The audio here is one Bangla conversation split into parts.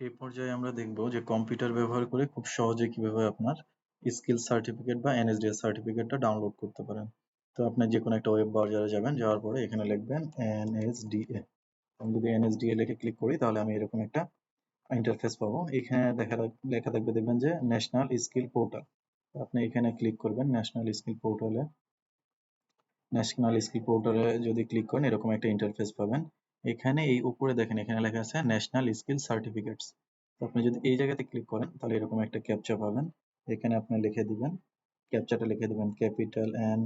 এই পর্যায়ে আমরা দেখব যে কম্পিউটার ব্যবহার করে খুব সহজে কীভাবে আপনার স্কিল সার্টিফিকেট বা এনএসডিএল সার্টিফিকেটটা ডাউনলোড করতে পারেন। তো আপনি যে কোনো একটা ওয়েব ব্রাউজারে যাবেন, যাওয়ার পরে এখানে লিখবেন এনএসডিএ আমি যদি এনএসডিএ লিখে ক্লিক করি, তাহলে আমি এরকম একটা ইন্টারফেস পাবো। এখানে দেখা লেখা থাকবে দেখবেন যে ন্যাশনাল স্কিল পোর্টাল আপনি এখানে ক্লিক করবেন ন্যাশনাল স্কিল পোর্টালে ন্যাশনাল স্কিল পোর্টালে যদি ক্লিক করেন, এরকম একটা ইন্টারফেস পাবেন। এখানে এই উপরে দেখেন, এখানে লেখা আছে ন্যাশনাল স্কিল সার্টিফিকেটস আপনি যদি এই জায়গাতে ক্লিক করেন, তাহলে এরকম একটা ক্যাপচা পাবেন। এখানে আপনি লিখে দিবেন ক্যাপচাটা লিখে দিবেন ক্যাপিটাল এন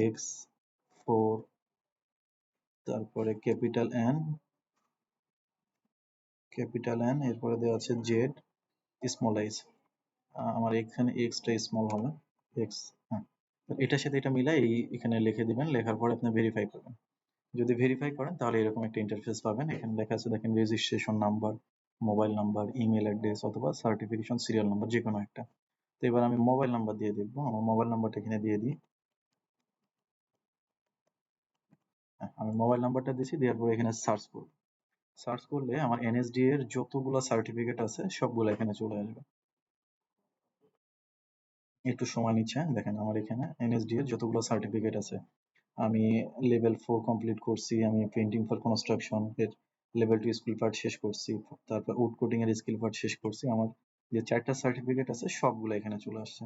এক্স ফোর তারপরে ক্যাপিটাল এন ক্যাপিটাল এন এরপরে দেওয়া আছে জেড স্মল আইস আমার এখানে এক্সটা স্মল হবে। এক্স হ্যাঁ। এটার সাথে এটা মিলাই এখানে লিখে দিবেন, লেখার পরে আপনি ভেরিফাই করবেন। যদি ভেরিফাই করেন তাহলে এরকম একটা ইন্টারফেস পাবেন। এখানে লেখা আছে দেখেন registration number mobile number email address অথবা সার্টিফিকেশন সিরিয়াল নাম্বার যে কোনো একটা। তো এবার আমি মোবাইল নাম্বার দিয়ে দেখব। আমার মোবাইল নাম্বারটা এখানে দিয়ে দিই। হ্যাঁ, আমি মোবাইল নাম্বারটা দিয়েছি দেওয়ার পরে এখানে সার্চ করব। সার্চ করলে আমার এনএসডি এর যতগুলো সার্টিফিকেট আছে সবগুলো এখানে চলে আসবে। একটু সময় নিচ্ছে দেখেন আমার এখানে এনএসডি এর যতগুলো সার্টিফিকেট আছে আমি লেভেল ফোর কমপ্লিট করছি, আমি পেন্টিং ফর কনস্ট্রাকশন এর লেভেল টু স্কিল পার্ট শেষ করছি, তারপর উড কোটিং এর স্কিল পার্ট শেষ করছি, আমার যে চারটা সার্টিফিকেট আছে সবগুলো এখানে চলে আসছে।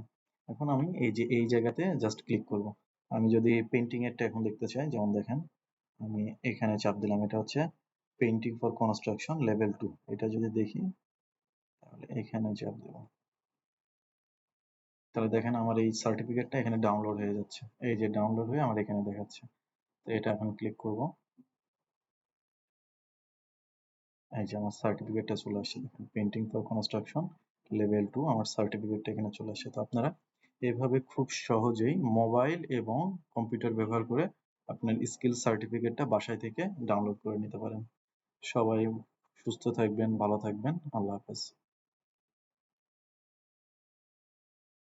এখন আমি এই যে, এই জায়গাতে জাস্ট ক্লিক করব। আমি যদি পেন্টিং এরটা এখন দেখতে চাই, যেমন দেখেন, আমি এখানে চাপ দিলাম, এটা হচ্ছে painting for construction level two এটা যদি দেখি, তাহলে এখানে চাপ দেব। তাহলে দেখেন আমার এই সার্টিফিকেটটা এখানে ডাউনলোড হয়ে যাচ্ছে। এই যে ডাউনলোড হয়ে আমার এখানে দেখাচ্ছে। তো এটা এখন ক্লিক করব। এই যে আমার সার্টিফিকেটটা চলে আসছে। দেখেন painting for construction level two আমার সার্টিফিকেটটা এখানে চলে আসছে। তো আপনারা এভাবে খুব সহজেই মোবাইল এবং কম্পিউটার ব্যবহার করে আপনার স্কিল সার্টিফিকেটটা বাসায় থেকে ডাউনলোড করে নিতে পারেন। সবাই সুস্থ থাকবেন, ভালো থাকবেন। আল্লাহ হাফেজ।